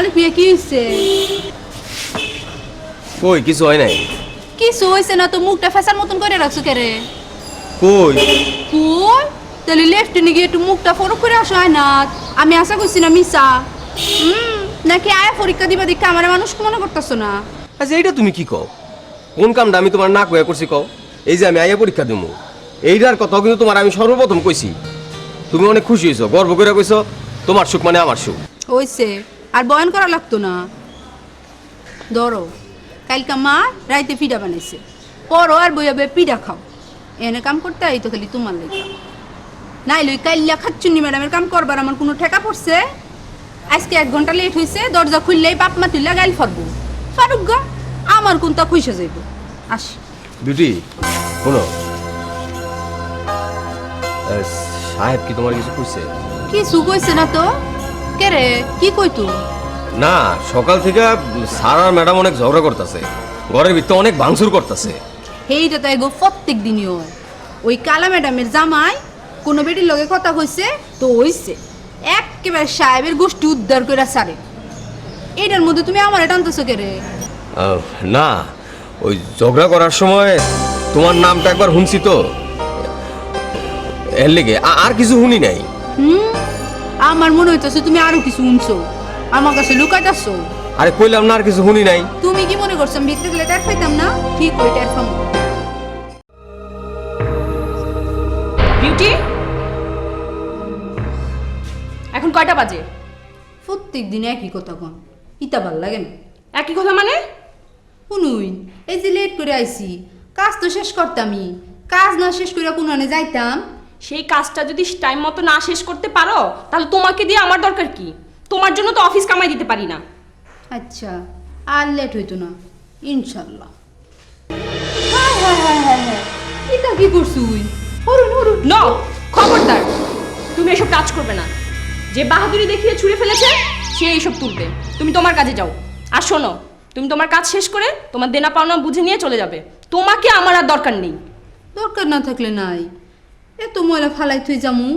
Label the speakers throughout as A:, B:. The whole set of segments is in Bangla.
A: মালিক কি হয়েছে
B: কই কিছু হয় নাই?
A: কিছু হয়েছে না তো মুখটা ফেসার মতন করে রাখছো কে রে?
B: কই?
A: কই? তাহলে লেফটিনে গিয়ে একটু মুখটা ফরক করে আসো হয় না আমি আশা করছি না মিসা হুম নাকি আয়া পরীক্ষা দিবা দেখে আমার মানুষ মনে করতেছো না?
B: আচ্ছা এইটা তুমি কি কও? কোন কামটা আমি তোমার না কয়া করছি কও? এই যে আমি আইয়া পরীক্ষা দেবো এইটার কথাও কিন্তু তোমার আমি সর্বপ্রথম কইছি। তুমি অনেক খুশি হয়েছো গর্ব করে কইছো তোমার সুখ মানে আমার সুখ।
A: হয়েছে আর বয়ন করা লাগতো না। ধরো কালকা মা রাইতে পিঠা বানাইছে। পরো আর বইয়া বইয়া পিঠা খাও। এনে কাম করতে আই তো খালি তোমার লেগে। নাই লই কাইল্লা খাচ্চুন্নি ম্যাডামের কাম করবার আমার কোনো ঠেকা পড়ছে? আজকে এক ঘণ্টা লেট হয়েছে দরজা খুললেই বাপ মা তুললা গাইল ফরবো ফারুক গা আমার কোনটা খুঁজে যাইব? আসি।
B: বিউটি শোনো। সাহেব কি তোমার কিছু কইছে?
A: কিছু কইছে না তো। কে রে? কি কই তুই
B: না সকাল থেকে স্যার আর ম্যাডাম অনেক ঝগড়া করতেছে। ঘরের ভিতরে অনেক ভাঙচুর করতেছে।
A: সেইটা তো এগো প্রত্যেক দিনই হয় ওই কালা ম্যাডামের জামাই কোনো বেটির লগে কথা তো হইছে। একেবারে সাহেবের গোষ্ঠী উদ্ধার করে সারে এটার মধ্যে তুমি আমার টানতেছো কে রে?
B: না ওই ঝগড়া করার সময় তোমার নামটা একবার শুনছি তো। এর লেগে আর কিছু শুনি নাই।
A: হুম আমার মনে হইতেছে তুমি আরও কিছু শুনছো। আমার কাছে লুকাইতেছো।
B: আরে কইলাম না আর কিছু শুনি নাই।
A: তুমি কি মনে করছ আমি ভিতরে গেলে টের পাইতাম না? ঠিক ওই টের পাবো
C: বিউটি? এখন কয়টা বাজে?
A: প্রত্যেক দিন একই কথা কন। ইতা ভালো লাগে না।
C: একই কথা মানে?
A: শুনুন এই যে লেট করে আইছি কাজ তো শেষ করতামই। কাজ না শেষ করে কোনো যাইতাম?
C: সেই কাজটা যদি টাইম মতো না শেষ করতে পারো তাহলে তোমাকে দিয়ে আমার দরকার কি? তোমার জন্য তো অফিস কামাই দিতে পারি না।
A: আচ্ছা আর লেট হইতো না। ইনশাল্লাহ হায় হায় হায় হায় হায়। এটা কি করছুই হরুন হরুন
C: নো খবরদার। তুমি এসব কাজ করবে না। যে বাহাদুরি দেখিয়ে ছুঁড়ে ফেলেছে সে এইসব তুলবে। তুমি তোমার কাজে যাও। আর শোনো তুমি তোমার কাজ শেষ করে তোমার দেনা পাওনা বুঝে নিয়ে চলে যাবে। তোমাকে আমার আর দরকার নেই।
A: দরকার না থাকলে নাই। এত ময়লা ফালাই তুই জামু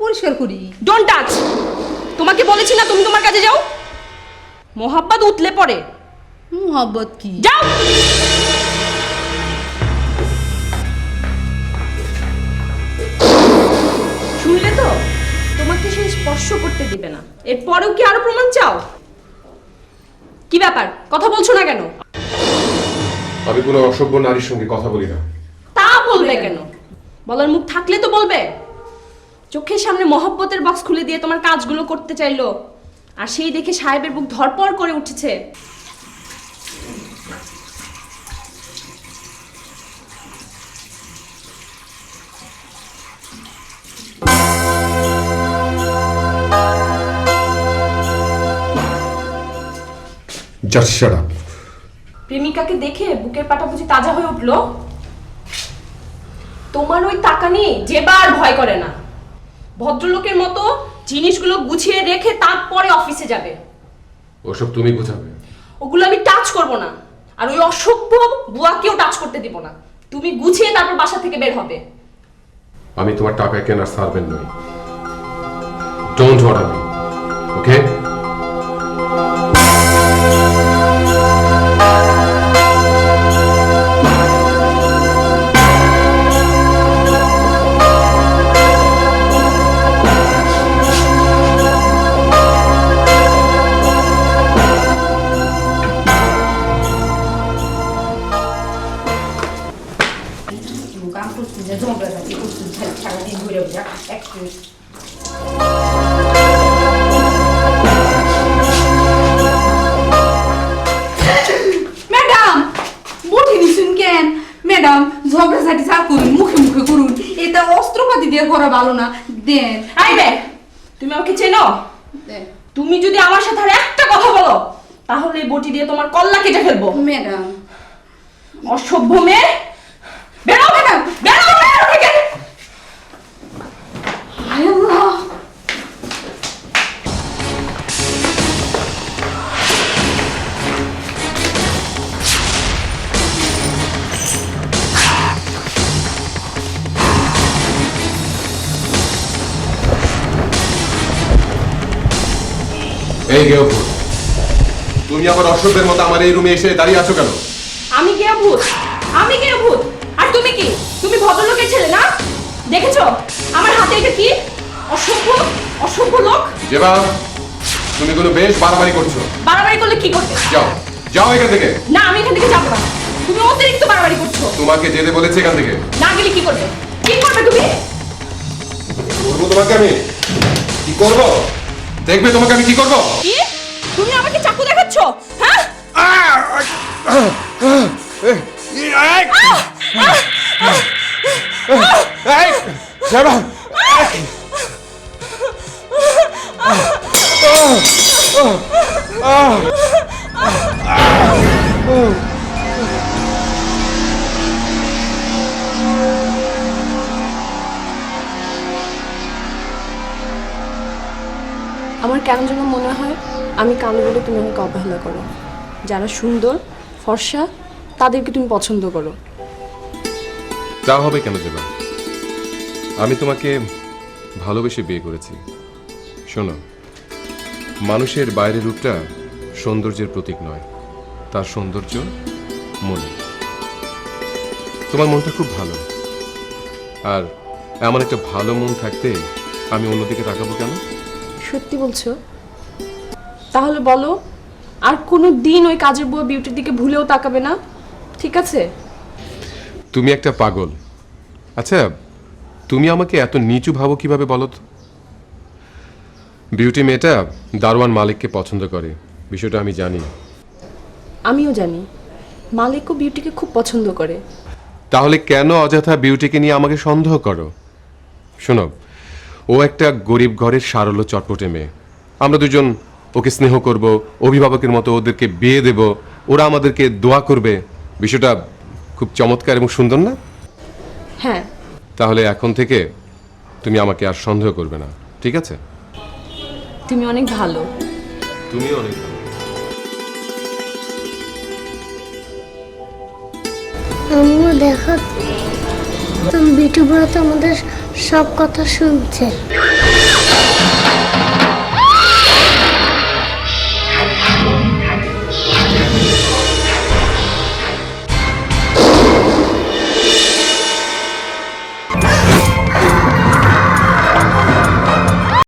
A: পরিষ্কার করি।
C: ডোন্ট টাচ তোমাকে বলেছি না তুমি তোমার কাজে যাও। মোহাব্বত উতলে পড়ে।
A: মুহাব্বত কি?
C: যাও! শুনলে তো? তোমাকে সে স্পর্শ করতে দিবে না। এরপরেও কি আরও প্রমাণ চাও? কি ব্যাপার? কথা বলছো না কেন?
D: আমি কোনো অসভ্য নারীর সঙ্গে কথা বলি না।
C: তা বলবে কেন? বলার মুখ থাকলে তো বলবে। চোখের সামনে মহব্বতের বক্স খুলে দিয়ে তোমার কাজগুলো করতে চাইলো। আর সেই দেখে সাহেবের বুক ধরপড় করে উঠেছে।
D: জাস্ট শাট আপ
C: প্রেমিকাকে দেখে বুকের পাটা বুঝি তাজা হয়ে উঠল? তোমার ওই টাকা নিয়ে যেবার ভয় করে না। ভদ্রলোকের মতো জিনিসগুলো গুছিয়ে রেখে তারপরে অফিসে যাবে।
D: ওসব তুমি গুছাবে।
C: ওগুলো আমি টাচ করব না। আর ওই অসভ্য বুয়াকেও টাচ করতে দিব না। তুমি গুছিয়ে তারপর বাসা থেকে বের হবে।
D: আমি তোমার টাকা কেনার সার্ভেন্ট নই। ডোন্ট অর্ডার মি ওকে
A: কাম করছি যে জমরা যাচ্ছি করছি সারাদিন ঘুরে বুঝা একটু ম্যাডাম মুঠি নিছুন কেন ম্যাডাম ঝগড়াঝাটি চা করুন মুখে মুখে করুন এটা অস্ত্রপাতি দিয়ে করা ভালো না দেন
C: আইবে তুমি আমাকে চেনো তুমি যদি আমার সাথে আর একটা কথা বলো তাহলে এই বটি দিয়ে তোমার কল্লা কেটে ফেলব।
A: ম্যাডাম
C: অসভ্য মেয়ে!
D: এই গেও তুমি আমার অসভ্যের মতো আমার এই রুমে এসে দাঁড়িয়ে আছো কেন?
C: আমি কে ভূত আমি কে ভূত আর তুমি কি? তুমি ভদ্রলোকের ছেলে না? দেখেছ? আমার হাতে এটা কি? অসভ্য? অসভ্য লোক?
D: যেবা তুমি কোনো বেশ বাড়াবাড়ি করছ।
C: বাড়াবাড়ি করলে কি করবে?
D: যাও যাও এখান থেকে।
C: না আমি এখান থেকে যাব না। তুমি অতিরিক্ত বাড়াবাড়ি করছ।
D: তোমাকে যেতে বলেছে এখান থেকে।
C: না গেলে কি করবে? কি করবে তুমি?
D: করব তোমাকে আমি? কি করব? দেখবে তোমাকে আমি কি করব?
C: কি? তুমি আমাকে চাকু দেখাচ্ছ? হ্যাঁ? আমার কেন যেন মনে হয় আমি কালো বলে তুমি আমাকে অবহেলা করো। যারা সুন্দর, ফর্সা, তাদেরকে তুমি পছন্দ করো।
D: তা হবে কেন যাবা আমি তোমাকে ভালোবেসে বিয়ে করেছি। শোনো, মানুষের বাইরের রূপটা সৌন্দর্যের প্রতীক নয়, তার সৌন্দর্য মনে তোমার মনটা খুব ভালো। আর এমন একটা ভালো মন থাকতে আমি অন্যদিকে তাকাবো কেন?
C: সত্যি বলছো? তাহলে বলো আর কোনো দিন ওই কাজের বউ বিউটির দিকে ভুলেও তাকাবে না? ঠিক আছে?
D: তুমি একটা পাগল। আচ্ছা তুমি আমাকে এত নিচু ভাবো কীভাবে বলো তো? বিউটি মেয়েটা দারোয়ান মালিককে পছন্দ করে বিষয়টা আমি জানি।
C: আমিও জানি। মালিকও বিউটিকে খুব পছন্দ করে।
D: তাহলে কেন অযথা বিউটিকে নিয়ে আমাকে সন্দেহ করো? শোনো ও একটা গরিব ঘরের সারল্য চটপটে মেয়ে। আমরা দুজন ওকে স্নেহ করব অভিভাবকের মতো ওদেরকে বিয়ে দেব ওরা আমাদেরকে দোয়া করবে। বিষয়টা খুব চমৎকার এবং সুন্দর না?
C: হ্যাঁ।
D: তাহলে এখন থেকে তুমি আমাকে আর সন্দেহ করবে না ঠিক আছে?
C: তুমি অনেক ভালো।
D: তুমি অনেক ভালো।
E: আম্মু দেখো তুমি বিটু বুড়ো তো আমাদের সব কথা শুনছে।